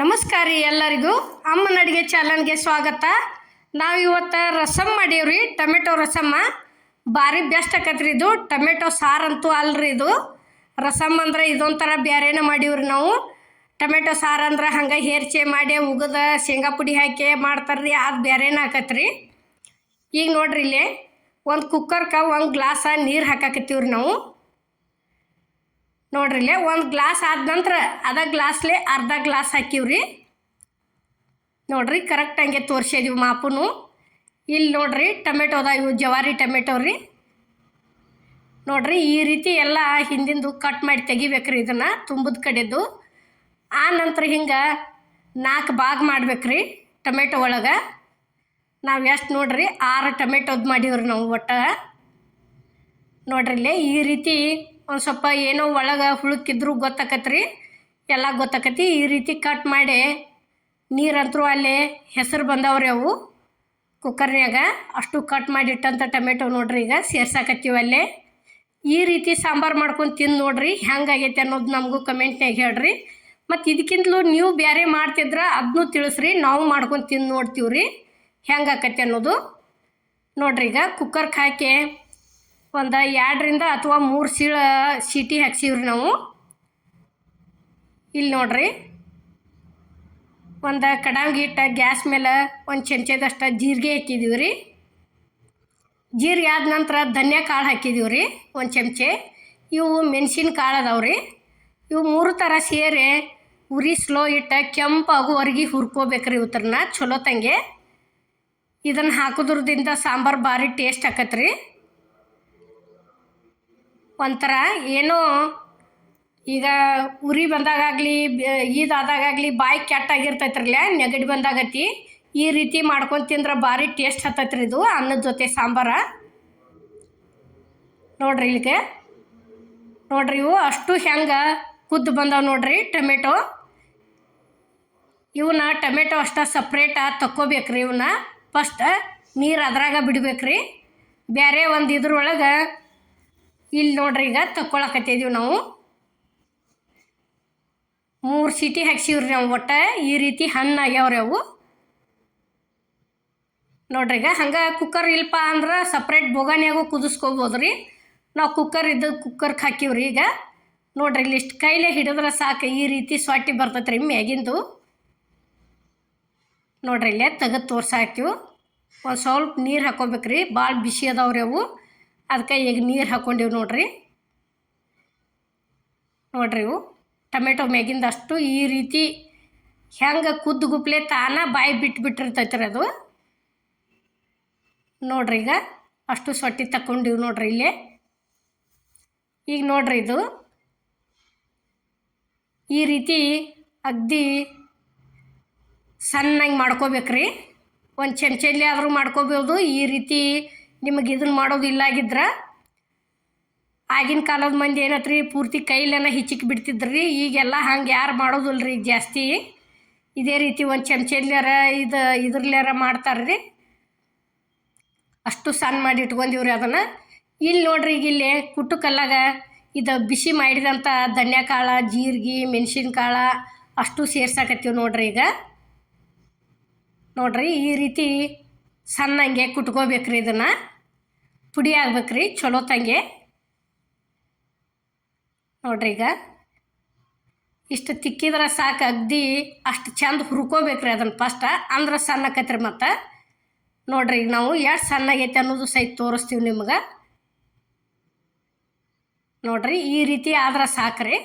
ನಮಸ್ಕಾರ ರೀ ಎಲ್ಲರಿಗೂ. ಅಮ್ಮನ ಅಡುಗೆ ಚಾನಲ್ಗೆ ಸ್ವಾಗತ. ನಾವು ಇವತ್ತು ರಸಮ್ ಮಾಡೀವ್ರಿ ಟೊಮೆಟೊ ರಸಮ್ಮ. ಭಾರಿ ಬೆಸ್ಟ್ ಆಕತ್ರಿ ಇದು. ಟೊಮೆಟೊ ಸಾರಂತೂ ಅಲ್ರಿ ಇದು. ರಸಮ್ ಅಂದ್ರೆ ಇದೊಂಥರ ಬೇರೆನೇ ಮಾಡೀವ್ರಿ ನಾವು. ಟೊಮೆಟೊ ಸಾರು ಅಂದ್ರೆ ಹಂಗೆ ಹೇರ್ಚೆ ಮಾಡಿ, ಉಗದ ಶೇಂಗಾ ಪುಡಿ ಹಾಕಿ ಮಾಡ್ತಾರ್ರಿ ಅದು ಬೇರೆನೇ ಆಕತ್ರಿ. ಈಗ ನೋಡ್ರಿ ಇಲ್ಲಿ, ಒಂದು ಕುಕ್ಕರ್ಗೆ ಒಂದು ಗ್ಲಾಸ ನೀರು ಹಾಕಾಕತ್ತೀವ್ರಿ ನಾವು. ನೋಡ್ರಿ ಇಲ್ಲೇ ಒಂದು ಗ್ಲಾಸ್ ಆದ ನಂತರ ಅದ ಗ್ಲಾಸ್ಲೆ ಅರ್ಧ ಗ್ಲಾಸ್ ಹಾಕಿವ್ರಿ. ನೋಡ್ರಿ ಕರೆಕ್ಟ್ ಹಂಗೆ ತೋರಿಸಿದೀವಿ ಮಾಪುನು. ಇಲ್ಲಿ ನೋಡ್ರಿ ಟೊಮೆಟೊದ ಇವು ಜವಾರಿ ಟೊಮೆಟೊ ರೀ. ನೋಡ್ರಿ ಈ ರೀತಿ ಎಲ್ಲ ಹಿಂದಿಂದು ಕಟ್ ಮಾಡಿ ತೆಗಿಬೇಕ್ರಿ ಇದನ್ನು ತುಂಬದ ಕಡೆದು. ಆ ನಂತರ ಹಿಂಗೆ ನಾಲ್ಕು ಭಾಗ ಮಾಡ್ಬೇಕ್ರಿ ಟೊಮೆಟೊ ಒಳಗೆ. ನಾವು ಎಷ್ಟು ನೋಡ್ರಿ ಆರು ಟೊಮೆಟೊದ್ ಮಾಡೀವ್ರಿ ನಾವು ಒಟ್ಟು. ನೋಡ್ರಿ ಇಲ್ಲೇ ಈ ರೀತಿ ಒಂದು ಸ್ವಲ್ಪ ಏನೋ ಒಳಗೆ ಹುಳುಕಿದ್ರು ಗೊತ್ತಾಕತ್ರಿ. ಎಲ್ಲ ಗೊತ್ತಾಕತಿ. ಈ ರೀತಿ ಕಟ್ ಮಾಡಿ ನೀರಂತರೂ ಅಲ್ಲೇ ಹೆಸರು ಬಂದವ್ರಿ ಅವು. ಕುಕ್ಕರ್ನ್ಯಾಗ ಅಷ್ಟು ಕಟ್ ಮಾಡಿಟ್ಟಂಥ ಟೊಮೆಟೊ ನೋಡ್ರಿ ಈಗ ಸೇರ್ಸಾಕತ್ತೀವಿ ಅಲ್ಲೇ. ಈ ರೀತಿ ಸಾಂಬಾರು ಮಾಡ್ಕೊಂಡು ತಿಂದು ನೋಡ್ರಿ ಹೆಂಗಾಗೈತೆ ಅನ್ನೋದು ನಮಗೂ ಕಮೆಂಟ್ನಾಗ ಹೇಳ್ರಿ. ಮತ್ತು ಇದಕ್ಕಿಂತಲೂ ನೀವು ಬೇರೆ ಮಾಡ್ತಿದ್ರೆ ಅದನ್ನೂ ತಿಳಿಸ್ರಿ, ನಾವು ಮಾಡ್ಕೊಂಡು ತಿಂದು ನೋಡ್ತೀವಿ ರೀ ಹೆಂಗಾಕತಿ ಅನ್ನೋದು. ನೋಡ್ರಿ ಈಗ ಕುಕ್ಕರ್ಗೆ ಹಾಕಿ ಒಂದು ಎರಡರಿಂದ ಅಥವಾ ಮೂರು ಸೀಳ ಸೀಟಿ ಹಾಕ್ಸೀವ್ರಿ ನಾವು. ಇಲ್ಲಿ ನೋಡ್ರಿ. ಒಂದು ಕಡಂಗಿ ಇಟ್ಟ ಗ್ಯಾಸ್ ಮೇಲೆ ಒಂದು ಚಮಚದಷ್ಟು ಜೀರಿಗೆ ಹಾಕಿದ್ದೀವಿ ರೀ ಜೀರಿಗೆ ಆದ ನಂತರ ಧನ್ಯ ಕಾಳು ಹಾಕಿದೀವಿ ರೀ ಒಂದು ಚಮಚೆ. ಇವು ಮೆಣಸಿನ ಕಾಳು ಅದಾವೆ ರೀ ಇವು ಮೂರು ಥರ ಸೇರಿ ಉರಿ ಸ್ಲೋ ಇಟ್ಟ ಕೆಂಪಾಗುವರೆಗೆ ಹುರ್ಕೋಬೇಕ್ರಿ ಇವತ್ತರನ್ನ ಚಲೋ ತಂಗೆ. ಇದನ್ನು ಹಾಕೋದ್ರದಿಂದ ಸಾಂಬಾರು ಭಾರಿ ಟೇಸ್ಟ್ ಆಕತ್ರಿ. ಒಂಥರ ಏನೋ ಈಗ ಉರಿ ಬಂದಾಗಲಿ ಇದಾದಾಗಲಿ ಬಾಯಿ ಕೆಟ್ಟಾಗಿರ್ತೈತ್ರಲ್ಲ, ನೆಗಡಿ ಬಂದಾಗತಿ. ಈ ರೀತಿ ಮಾಡ್ಕೊಂಡು ತಿಂದ್ರೆ ಭಾರಿ ಟೇಸ್ಟ್ ಹತ್ತೈತ್ರಿ ಇದು, ಅನ್ನದ ಜೊತೆ ಸಾಂಬಾರ. ನೋಡ್ರಿ ಇಲ್ಲಿಗೆ. ನೋಡ್ರಿ ಇವು ಅಷ್ಟು ಹೆಂಗೆ ಕುದ್ದು ಬಂದಾವ ನೋಡ್ರಿ ಟೊಮೆಟೊ. ಇವನ್ನ ಟೊಮೆಟೊ ಅಷ್ಟ ಸಪ್ರೇಟಾಗಿ ತಕ್ಕೋಬೇಕ್ರಿ ಇವನ್ನ ಫಸ್ಟ್ ನೀರು ಅದ್ರಾಗ ಬಿಡ್ಬೇಕ್ರಿ. ಬೇರೆ ಒಂದು ಇದ್ರೊಳಗೆ ಇಲ್ಲಿ ನೋಡ್ರಿ ಈಗ ತಕ್ಕೊಳಕತ್ತಿದೀವಿ ನಾವು. ಮೂರು ಸೀಟಿ ಹಾಕ್ಸಿವ್ರಿ ನಾವು ಒಟ್ಟು. ಈ ರೀತಿ ಹಣ್ಣು ಆಗ್ಯಾವ್ರಿ ಅವು. ನೋಡ್ರಿ ಈಗ ಹಂಗೆ ಕುಕ್ಕರ್ ಇಲ್ಪ ಅಂದ್ರೆ ಸಪ್ರೇಟ್ ಬೊಗಾನಿಯಾಗೂ ಕುದಿಸ್ಕೋಬೋದು ರೀ ನಾವು ಕುಕ್ಕರ್ ಇದ್ದು ಕುಕ್ಕರ್ಗೆ ಹಾಕಿವ್ರಿ ಈಗ. ನೋಡ್ರಿ ಇಲ್ಲಿ ಇಷ್ಟು ಕೈಲೇ ಹಿಡಿದ್ರೆ ಸಾಕು ಈ ರೀತಿ ಸ್ವಾಟಿ ಬರ್ತೈತೆ ರೀ ಮ್ಯಾಗಿಂದು. ನೋಡ್ರಿ ಇಲ್ಲೇ ತೆಗೆದು ತೋರ್ಸಾಕಿವು ಒಂದು ಸ್ವಲ್ಪ ನೀರು ಹಾಕೋಬೇಕ್ರಿ. ಭಾಳ ಬಿಸಿ ಅದಾವ್ರಿ ಅವು. ಅದಕ್ಕೆ ಈಗ ನೀರು ಹಾಕ್ಕೊಂಡಿವಿ ನೋಡ್ರಿ. ನೋಡ್ರಿ ಇವು. ಟೊಮೆಟೊ ಮ್ಯಾಗಿಂದ ಅಷ್ಟು ಈ ರೀತಿ ಹೆಂಗೆ ಕುದ್ದು ಗುಪ್ಲೆ ತಾನ ಬಾಯಿ ಬಿಟ್ಟು ಬಿಟ್ಟಿರ್ತೈತ್ರಿ ಅದು. ನೋಡ್ರಿ ಈಗ ಅಷ್ಟು ಸೊಟ್ಟಿ ತಕ್ಕೊಂಡಿವಿ ನೋಡ್ರಿ ಇಲ್ಲಿ. ಈಗ ನೋಡ್ರಿ ಇದು. ಈ ರೀತಿ ಅಗ್ದಿ ಸಣ್ಣಗೆ ಮಾಡ್ಕೋಬೇಕ್ರಿ. ಒಂದು ಚಮಚಲ್ಲಿ ಆದರೂ ಮಾಡ್ಕೋಬೋದು. ಈ ರೀತಿ ನಿಮಗೆ ಇದನ್ನು ಮಾಡೋದು ಇಲ್ಲಾಗಿದ್ರೆ ಆಗಿನ ಕಾಲದ ಮಂದಿ ಏನತ್ರಿ, ಪೂರ್ತಿ ಕೈಲೆಲ್ಲ ಹಿಚ್ಚಿಕ್ ಬಿಡ್ತಿದ್ರಿ, ಈಗೆಲ್ಲ ಹಂಗೆ ಯಾರು ಮಾಡೋದಿಲ್ಲ ರೀ ಜಾಸ್ತಿ. ಇದೇ ರೀತಿ ಒಂದು ಚಮಚಲ್ಲಾರ ಇದು ಇದ್ರಲ್ಲಾರ ಮಾಡ್ತಾರೆ ರೀ ಅಷ್ಟು ಸಣ್ಣ ಮಾಡಿ ಇಟ್ಕೊಂಡಿವ್ರಿ ಅದನ್ನು. ಇಲ್ಲಿ ನೋಡ್ರಿ ಈಗ ಇಲ್ಲಿ ಕುಟ್ಟು ಕಲ್ಲಾಗ ಇದು ಬಿಸಿ ಮಾಡಿದಂಥ ಧನ್ಯಕಾಳು, ಜೀರಿಗೆ, ಮೆಣಸಿನ್ಕಾಳ ಅಷ್ಟು ಸೇರ್ಸಾಕತ್ತೀವಿ ನೋಡ್ರಿ ಈಗ. ನೋಡ್ರಿ ಈ ರೀತಿ ಸಣ್ಣಂಗೆ ಕುಟ್ಕೋಬೇಕ್ರಿ ಇದನ್ನು. ಪುಡಿ ಆಗ್ಬೇಕ್ರಿ, ಚಲೋ ತಂಗೆ. ನೋಡ್ರಿ ಈಗ. ಇಷ್ಟು ತಿಕ್ಕಿದ್ರೆ ಸಾಕು ಅಗ್ದಿ ಅಷ್ಟು ಚಂದ ಹುರ್ಕೋಬೇಕ್ರಿ ಅದನ್ನು ಫಸ್ಟ ಅಂದ್ರೆ ಸಣ್ಣಕತ್ರಿ ಮತ್ತು. ನೋಡ್ರಿ ಈಗ ನಾವು ಎಷ್ಟು ಸಣ್ಣಗೈತೆ ಅನ್ನೋದು ಸಹಿತ ತೋರಿಸ್ತೀವಿ ನಿಮ್ಗೆ. ನೋಡ್ರಿ ಈ ರೀತಿ ಆದ್ರೆ ಸಾಕ್ರಿ.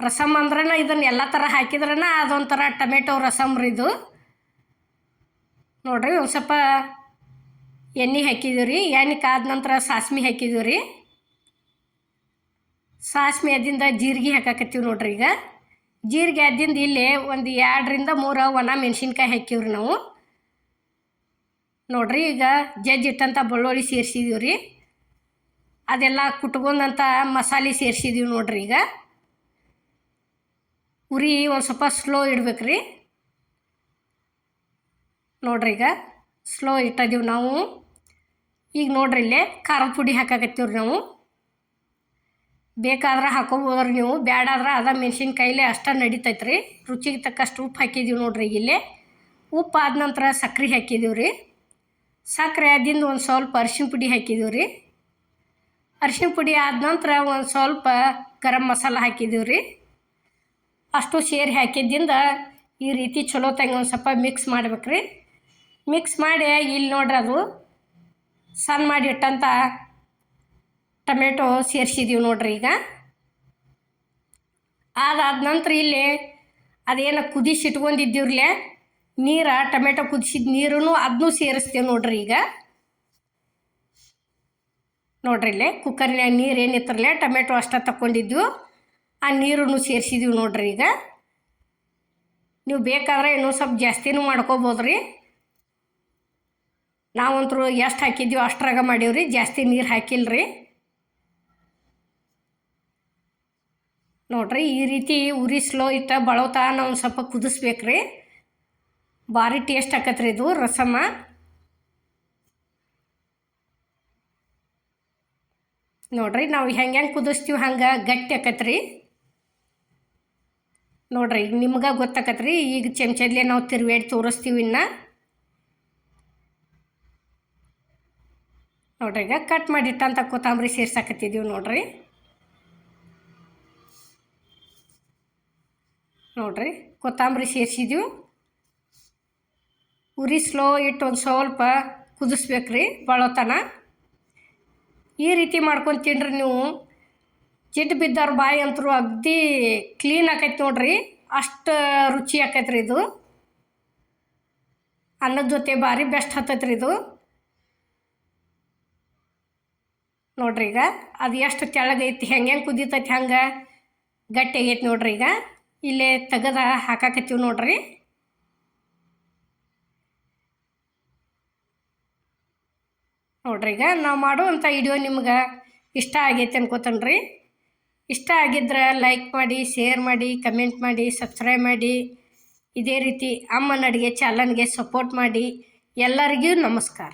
ರಸಮ್ ಅಂದ್ರನ ಇದನ್ನ ಎಲ್ಲ ಥರ ಹಾಕಿದ್ರನ ಅದೊಂಥರ ಟೊಮೆಟೊ ರಸಮ್ ರೀ ಇದು. ನೋಡ್ರಿ, ಒಂದು ಸ್ವಲ್ಪ ಎಣ್ಣೆ ಹಾಕಿದೀವಿ ರೀ. ಎಣ್ಣೆ ಕಾದ ನಂತರ ಸಾಸ್ಮಿ ಹಾಕಿದೀವಿ ರೀ. ಸಾಸ್ಮಿ ಅದಿಂದ ಜೀರಿಗೆ ಹಾಕಾಕತ್ತೀವಿ ನೋಡ್ರಿ ಈಗ. ಜೀರಿಗೆ ಅದಿಂದ ಇಲ್ಲಿ ಒಂದು ಎರಡರಿಂದ ಮೂರು ಒಣ ಮೆಣಸಿನ್ಕಾಯಿ ಹಾಕಿವ್ರಿ ನಾವು. ನೋಡ್ರಿ, ಈಗ ಜಜ್ಜಿಟ್ಟಂಥ ಬೆಳ್ಳುಳ್ಳಿ ಸೇರಿಸಿದೀವಿ ರೀ. ಅದೆಲ್ಲ ಕುಟ್ಕೊಂಡಂಥ ಮಸಾಲೆ ಸೇರಿಸಿದೀವಿ ನೋಡ್ರಿ ಈಗ. ಉರಿ ಒಂದು ಸ್ವಲ್ಪ ಸ್ಲೋ ಇಡ್ಬೇಕ್ರಿ. ನೋಡ್ರಿ ಈಗ. ಸ್ಲೋ ಇಟ್ಟಿದ್ದೀವಿ ನಾವು. ಈಗ ನೋಡ್ರಿ ಇಲ್ಲೇ ಖಾರದ ಪುಡಿ ಹಾಕಾಕತ್ತೀವ್ರಿ ನಾವು. ಬೇಕಾದ್ರೆ ಹಾಕೋಬೋದ್ರಿ ನೀವು. ಬ್ಯಾಡಾದ್ರೆ ಅದ ಮೆಣಸಿನ್ಕಾಯಿಲೆ ಅಷ್ಟ ನಡೀತೈತೆ ರೀ ರುಚಿಗೆ ತಕ್ಕಷ್ಟು ಉಪ್ಪು ಹಾಕಿದ್ದೀವಿ ನೋಡ್ರಿ ಈಗ ಇಲ್ಲಿ. ಉಪ್ಪು ಆದ ನಂತರ ಸಕ್ರೆ ಹಾಕಿದ್ದೀವಿ ರೀ ಸಕ್ಕರೆ ಅದಿಂದ ಒಂದು ಸ್ವಲ್ಪ ಅರಿಶಿನ ಪುಡಿ ಹಾಕಿದ್ದೀವಿ ರೀ ಅರಿಶಿನ ಪುಡಿ ಆದ ನಂತರ ಒಂದು ಸ್ವಲ್ಪ ಗರಂ ಮಸಾಲ ಹಾಕಿದ್ದೀವಿ ರೀ ಅಷ್ಟು ಸೇರಿ ಹಾಕಿದ್ದಿಂದ ಈ ರೀತಿ ಚಲೋ ತಂಗ ಒಂದು ಸ್ವಲ್ಪ ಮಿಕ್ಸ್ ಮಾಡ್ಬೇಕು ರೀ ಮಿಕ್ಸ್ ಮಾಡಿ, ಇಲ್ಲಿ ನೋಡ್ರಿ ಅದು. ಸಣ್ಣ ಮಾಡಿ ಇಟ್ಟಂತ ಟೊಮೆಟೊ ಸೇರಿಸಿದೀವಿ ನೋಡ್ರಿ ಈಗ. ಅದಾದ ನಂತರ ಇಲ್ಲಿ ಅದೇನು ಕುದಿಸಿ ಇಟ್ಕೊಂಡಿದ್ದೀವ್ರಲ್ಲೇ ನೀರು, ಟೊಮೆಟೊ ಕುದಿಸಿದ ನೀರು ಅದನ್ನೂ ಸೇರಿಸ್ತೀವಿ ನೋಡ್ರಿ ಈಗ. ನೋಡ್ರಿ ಇಲ್ಲೇ ಕುಕ್ಕರ್ನ್ಯಾಗ ನೀರು ಏನಿತ್ತರಲ್ಲೇ ಟೊಮೆಟೊ ಅಷ್ಟ ತಗೊಂಡಿದ್ದು ಆ ನೀರನ್ನು ಸೇರಿಸಿದೀವಿ ನೋಡ್ರಿ ಈಗ. ನೀವು ಬೇಕಾದ್ರೆ ಇನ್ನೂ ಸ್ವಲ್ಪ ಜಾಸ್ತಿನೂ ಮಾಡ್ಕೋಬೋದು ರೀ ನಾವಂತರೂ ಎಷ್ಟು ಹಾಕಿದ್ದೀವಿ ಅಷ್ಟ್ರಾಗ ಮಾಡೀವ್ರಿ, ಜಾಸ್ತಿ ನೀರು ಹಾಕಿಲ್ಲ ರೀ ನೋಡ್ರಿ, ಈ ರೀತಿ ಉರಿ ಸ್ಲೋ ಇಟ್ಟ ಬಳೋತಾನ ಒಂದು ಸ್ವಲ್ಪ ಕುದಿಸ್ಬೇಕು ರೀ ಭಾರಿ ಟೇಸ್ಟ್ ಆಕತ್ರಿ ಇದು ರಸಮ. ನೋಡ್ರಿ, ನಾವು ಹೆಂಗೆ ಹೆಂಗೆ ಕುದಿಸ್ತೀವಿ ಹಂಗೆ ಗಟ್ಟಿ ಆಕತ್ರಿ. ನೋಡ್ರಿ ಈಗ ನಿಮ್ಗೆ ಗೊತ್ತಾಕತ್ರಿ, ಈಗ ಚಮಚದಲ್ಲೇ ನಾವು ತಿರುವೇಡಿ ತೋರಿಸ್ತೀವಿ ಇನ್ನು. ನೋಡ್ರಿ, ಈಗ ಕಟ್ ಮಾಡಿಟ್ಟಂಥ ಕೊತ್ತಂಬರಿ ಸೇರ್ಸಾಕತ್ತಿದ್ದೀವಿ ನೋಡ್ರಿ. ನೋಡ್ರಿ, ಕೊತ್ತಂಬರಿ ಸೇರಿಸಿದ್ದೀವಿ ಉರಿ ಸ್ಲೋ ಇಟ್ಟು ಒಂದು ಸ್ವಲ್ಪ ಕುದಿಸ್ಬೇಕು ರೀ ಬಳೋತನ. ಈ ರೀತಿ ಮಾಡ್ಕೊಂಡು ತಿನ್ರಿ ನೀವು. ಜಿಡ್ಡು ಬಿದ್ದವ್ರ ಬಾಯಿ ಅಂತರೂ ಅಗ್ದಿ ಕ್ಲೀನ್ ಆಕೈತಿ ನೋಡ್ರಿ. ಅಷ್ಟು ರುಚಿ ಆಕೈತ್ರಿ ಇದು. ಅನ್ನದ ಜೊತೆ ಭಾರಿ ಬೆಸ್ಟ್ ಹತ್ತೈತ್ರಿ ಇದು. ನೋಡ್ರಿ ಈಗ. ಅದು ಎಷ್ಟು ತೆಳ್ಳಗೈತಿ ಹೆಂಗೆ ಹೆಂಗೆ ಕುದೀತೈತಿ, ಹಂಗೆ ಗಟ್ಟಿ ಆಗೈತೆ ನೋಡ್ರಿ ಈಗ. ಇಲ್ಲೇ ತೆಗೆದ ಹಾಕಾಕತ್ತೀವಿ ನೋಡ್ರಿ. ನೋಡ್ರಿ ಈಗ ನಾವು ಮಾಡುವಂಥ ವಿಡಿಯೋ ನಿಮ್ಗೆ ಇಷ್ಟ ಆಗೈತೆ ಅನ್ಕೋತನ್ರಿ. ಇಷ್ಟ ಆಗಿದ್ರೆ ಲೈಕ್ ಮಾಡಿ, ಶೇರ್ ಮಾಡಿ, ಕಮೆಂಟ್ ಮಾಡಿ, ಸಬ್ಸ್ಕ್ರೈಬ್ ಮಾಡಿ. ಇದೇ ರೀತಿ ಅಮ್ಮನ ಅಡುಗೆ ಚಾನಲ್ಗೆ ಸಪೋರ್ಟ್ ಮಾಡಿ. ಎಲ್ಲರಿಗೂ ನಮಸ್ಕಾರ.